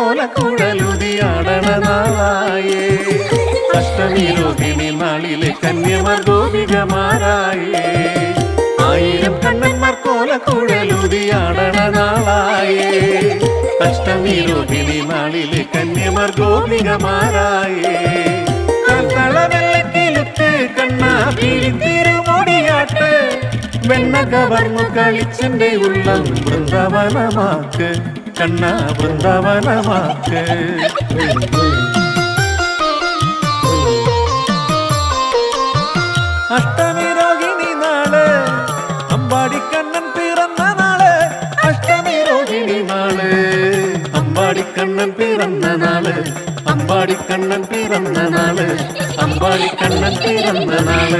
കോലക്കുഴലുതിയാടണനാളായേ അഷ്ടമി രോഹിണി നാളിലെ കന്യമാർ ഗോപികമാരായേ. ആയിരം കണ്ണന്മാർ കോലക്കുഴലുതിയാടണനാളായേ അഷ്ടമി രോഹിണി നാളിലെ കന്യമാർ ഗോപികമാരായേ. കൽത്തളവെല്ലക്കിലുത്ത് കണ്ണാ തിരുമുടിയാട്ട് വെണ്ണ കവർന്നു കളിച്ചെന്റെ ഉള്ളം വൃന്ദവനമാക്ക്. കണ്ണാ വൃന്ദവനമാക്ക്. അഷ്ടമി രോഹിണി നാൾ അമ്പാടിക്കണ്ണൻ പിറന്ന നാൾ അഷ്ടമി രോഹിണി നാൾ. അമ്പാടിക്കണ്ണൻ പിറന്ന നാൾ അമ്പാടിക്കണ്ണൻ പിറന്ന നാൾ അമ്പാടിക്കണ്ണൻ പിറന്ന നാൾ.